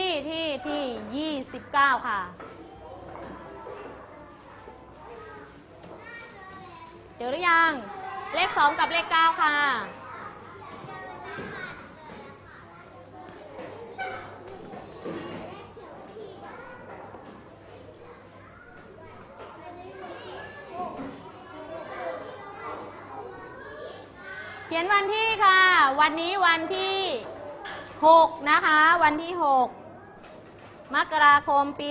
ที่ที่ที่ 29 ค่ะ เจอหรือยัง เลข 2 กับเลข 9 ค่ะ เขียนวันที่ค่ะ วันนี้วันที่ 6 นะคะ วันที่ 6 มกราคมปี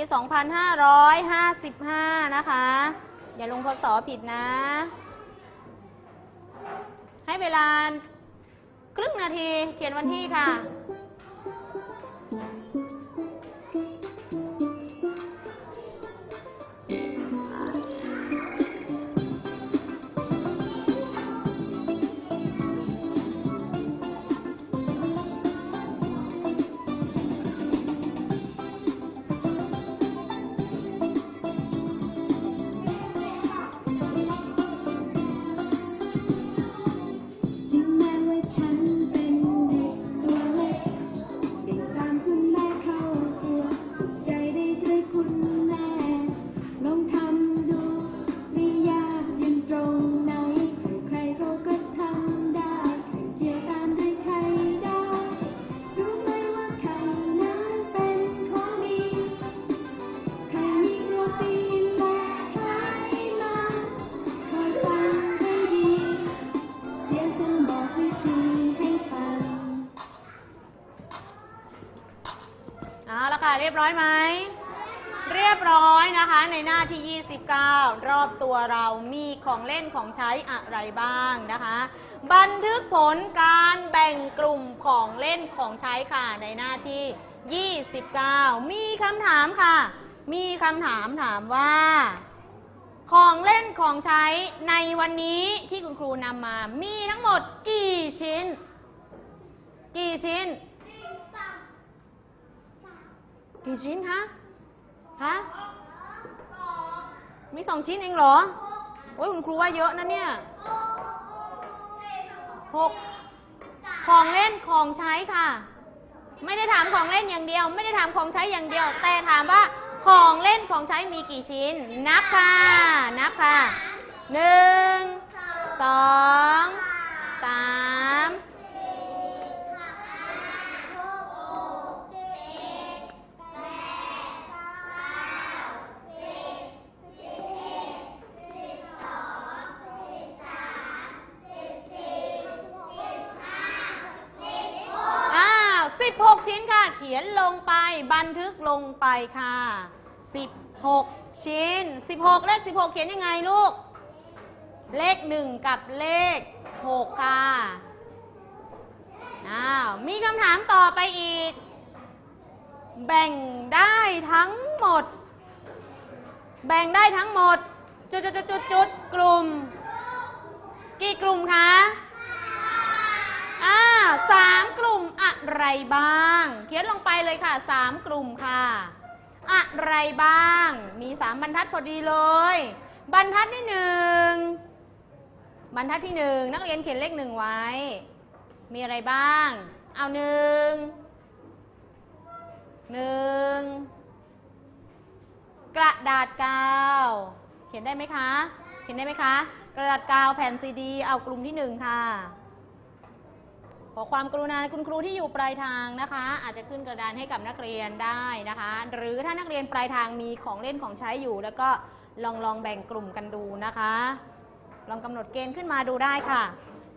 2555 นะคะ อย่าลงพศผิดนะ ให้เวลาครึ่งนาทีเขียนวันที่ค่ะ รียบร้อยไหม เรียบร้อยนะคะ ในหน้าที่ 29 รอบตัวเรามีของเล่นของใช้อะไรบ้างนะคะ บันทึกผลการแบ่งกลุ่มของเล่นของใช้ค่ะ ในหน้าที่ 29 มีคำถามค่ะ มีคำถามถามว่า ของเล่นของใช้ในวันนี้ที่คุณครูนำมา มีทั้งหมดกี่ชิ้น กี่ชิ้น กี่ชิ้นคะฮะมีสองชิ้นเองเหรอ โอ้ยคุณครูว่าเยอะนะเนี่ยหกของเล่นของใช้ค่ะ ไม่ได้ถามของเล่นอย่างเดียว ไม่ได้ถามของใช้อย่างเดียว แต่ถามว่าของเล่นของใช้มีกี่ชิ้น นับค่ะ นับค่ะหนึ่งสองสามอ้าว16 ชิ้นค่ะ เขียนล งไปบันทึกลงไปค่ะ 16 ชิ้น 16 เลข 16 เขียนยังไงลูก เลข 1 กับเลข 6 ค่ะอ้าวมีคำถามต่อไปอีก แบ่งได้ทั้งหมด แบ่งได้ทั้งหมด จุดจุดจุดจุดจุดกลุ่ม กี่กลุ่มคะอ่าสามกลุ่ม อะไรบ้าง เขียนลงไปเลยค่ะสามกลุ่มค่ะ อะไรบ้าง มีสามบรรทัดพอดีเลย บรรทัดที่หนึ่งบรรทัดที่หนึ่งนักเรียนเขียนเลขหนึ่งไว้ มีอะไรบ้าง เอาหนึ่งหนึ่งกระดาษกาว เขียนได้ไหมคะ เขียนได้ไหมคะ กระดาษกาวแผ่นซีดี เอากลุ่มที่หนึ่งค่ะ อความกรุณาคุณครูที่อยู่ปลายทางนะคะ อาจจะขึ้นกระดานให้กับนักเรียนได้นะคะ หรือถ้านักเรียนปลายทางมีของเล่นของใช้อยู่ แล้วก็ลองลองแบ่งกลุ่มกันดูนะคะ ลองกำหนดเกณฑ์ขึ้นมาดูได้ค่ะ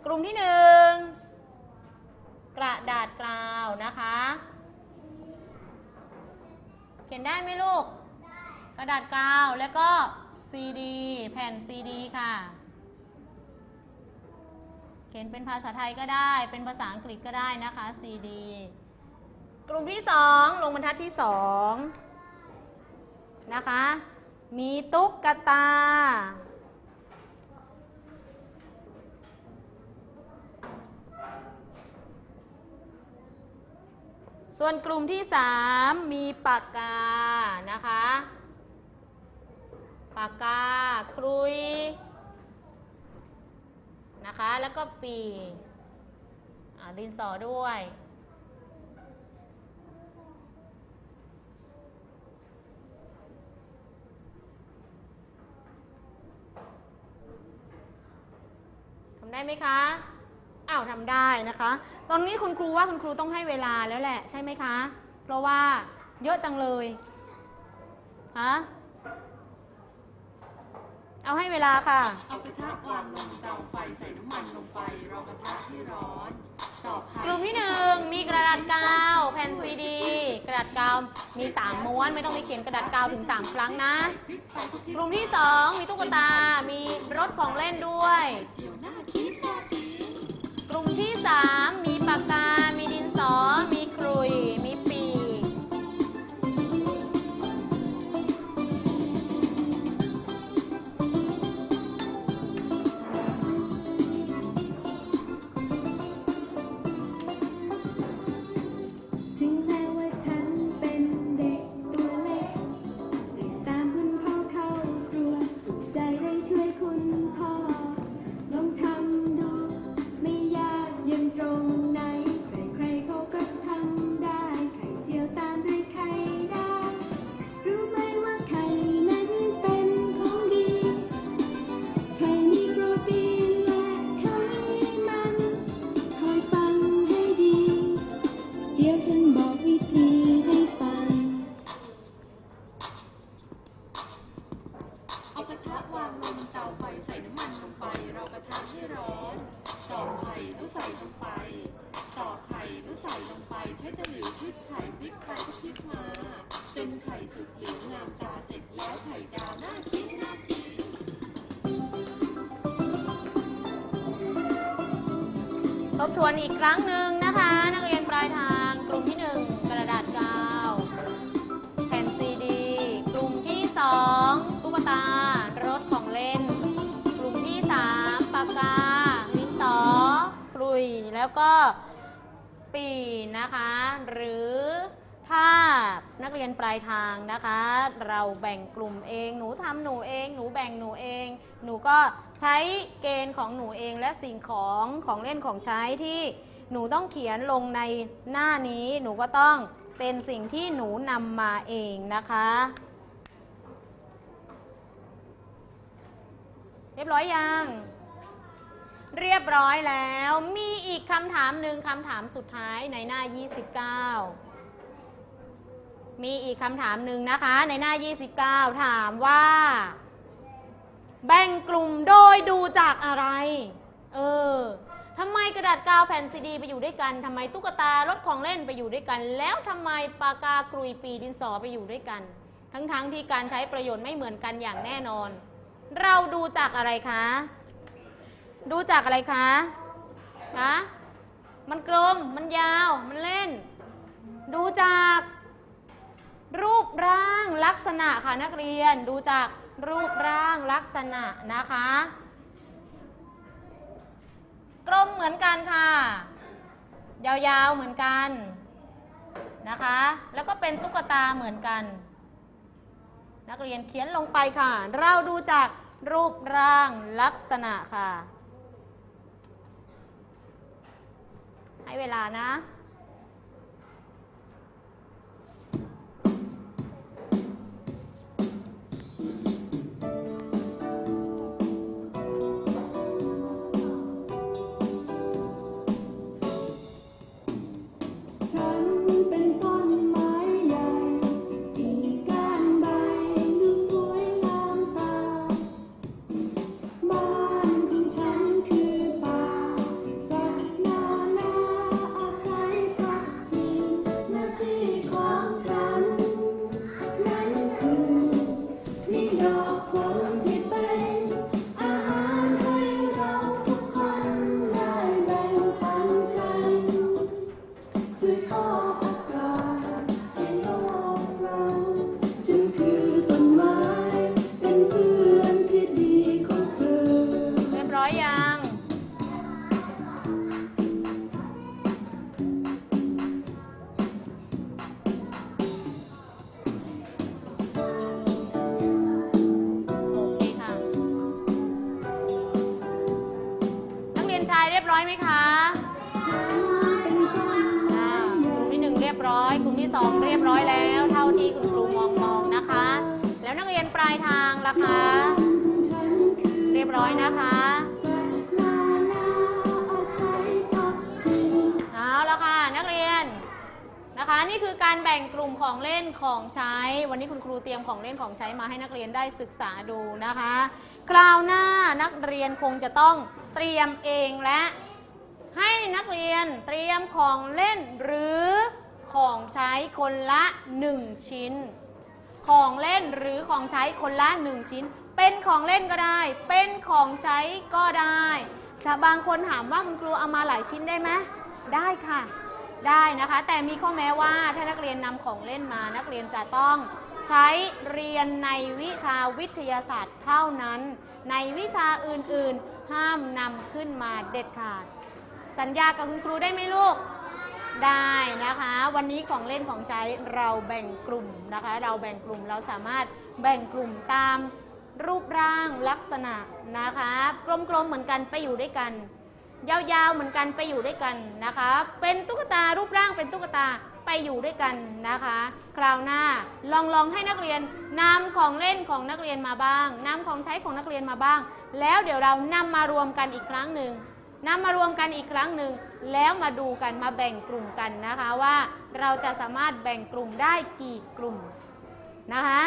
กลุ่มที่หนึ่งกระดาษกาว นะคะ เขียนได้ไหมลูก กระดาษกาว แล้วก็ซีดี แผ่นซีดี ค่ะ เขียนเป็นภาษาไทยก็ได้ เป็นภาษาอังกฤษก็ได้นะคะซีดีกลุ่มที่ 2 ลงบรรทัดที่ 2 นะคะ มีตุ๊กตา ส่วนกลุ่มที่ 3 มีปากกา นะคะ ปากกา ครุย นะคะ แล้วก็ปีดินสอด้วย ทำได้ไหมคะ อ้าวทำได้นะคะ ตอนนี้คุณครูว่าคุณครูต้องให้เวลาแล้วแหละ ใช่ไหมคะ เพราะว่าเยอะจังเลยฮะเอาให้เวลาค่ะ เอากระทะาษกาวมีสามม้วน ไม่ต้องไปเขียนกระดาษกาวถึงสามครั้งนะ กลุ่มที่สองมีตุ๊กตา มีรถของเล่นด้วยเจียวหน้าคิดน่ากินกลุ่มที่สามมีปากกา บทวนอีกครั้งหนึ่งนะคะ นักเรียนปลายทางกลุ่มที่หนึ่งกระดาษกาวแผ่นซีดี กลุ่มที่สองตุ๊กตารถของเล่น กลุ่มที่สามปากกาดินสอกลุย แล้วก็ปีนะคะ หรือถ้า นักเรียนปลายทางนะคะ เราแบ่งกลุ่มเอง หนูทำหนูเอง หนูแบ่งหนูเอง หนูก็ใช้เกณฑ์ของหนูเองและสิ่งของของเล่นของใช้ที่หนูต้องเขียนลงในหน้านี้ หนูก็ต้องเป็นสิ่งที่หนูนำมาเองนะคะ เรียบร้อยยัง เรียบร้อยแล้ว มีอีกคำถามหนึ่งคำถามสุดท้ายในหน้า 29 มีอีกคำถามหนึ่งนะคะ ในหน้า 29 ถามว่า แบ่งกลุ่มโดยดูจากอะไร เออทำไมกระดาษกาวแผ่นซีดีไปอยู่ด้วยกันทำไมตุ๊กตารถของเล่นไปอยู่ด้วยกัน แล้วทำไมปากกากรุยปีดินสอไปอยู่ด้วยกัน ทั้งๆที่การใช้ประโยชน์ไม่เหมือนกันอย่างแน่นอน เราดูจากอะไรคะ ดูจากอะไรคะฮะมันกลมมันยาวมันเล่น ดูจาก รูปร่างลักษณะค่ะนักเรียนดูจากรูปร่างลักษณะนะคะ กลมเหมือนกันค่ะ ยาวๆเหมือนกันนะคะ แล้วก็เป็นตุ๊กตาเหมือนกัน นักเรียนเขียนลงไปค่ะ เราดูจากรูปร่างลักษณะค่ะ ให้เวลานะ ร้อยกลุ่มที่ 2 เรียบร้อยแล้ว เท่าที่คุณครูมองมองนะคะ แล้วนักเรียนปลายทางล่ะคะ เรียบร้อยนะคะเอาละค่ะนักเรียนนะคะนี่คือการแบ่งกลุ่มของเล่นของใช้ วันนี้คุณครูเตรียมของเล่นของใช้มาให้นักเรียนได้ศึกษาดูนะคะ คราวหน้านักเรียนคงจะต้องเตรียมเองและให้นักเรียนเตรียมของเล่นหรือ ของใช้คนละ 1 ชิ้น ของเล่นหรือของใช้คนละ 1 ชิ้น เป็นของเล่นก็ได้ เป็นของใช้ก็ได้ถ้าบางคนถามว่าคุณครูเอามาหลายชิ้นได้ไหมได้ค่ะ ได้นะคะ แต่มีข้อแม้ว่าถ้านักเรียนนำของเล่นมานักเรียนจะต้องใช้เรียนในวิชาวิทยาศาสตร์เท่านั้น ในวิชาอื่นๆ ห้ามนำขึ้นมาเด็ดขาด สัญญากับคุณครูได้ไหมลูก ได้นะคะ วันนี้ของเล่นของใช้เราแบ่งกลุ่มนะคะ เราแบ่งกลุ่มเราสามารถแบ่งกลุ่มตามรูปร่างลักษณะนะคะกลมๆเหมือนกันไปอยู่ด้วยกัน ยาวๆเหมือนกันไปอยู่ด้วยกันนะคะ เป็นตุ๊กตารูปร่างเป็นตุ๊กตาไปอยู่ด้วยกันนะคะ คราวหน้าลองลองให้นักเรียนนำของเล่นของนักเรียนมาบ้างนำของใช้ของนักเรียนมาบ้าง แล้วเดี๋ยวเรานำมารวมกันอีกครั้งหนึ่ง นำมารวมกันอีกครั้งหนึ่งแล้วมาดูกันมาแบ่งกลุ่มกันนะคะว่าเราจะสามารถแบ่งกลุ่มได้กี่กลุ่มนะคะ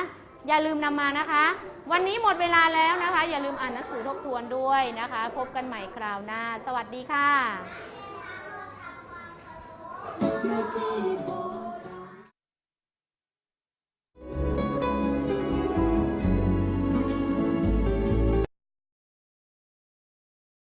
อย่าลืมนำมานะคะ วันนี้หมดเวลาแล้วนะคะ อย่าลืมอ่านหนังสือทบทวนด้วยนะคะ พบกันใหม่คราวหน้า สวัสดีค่ะ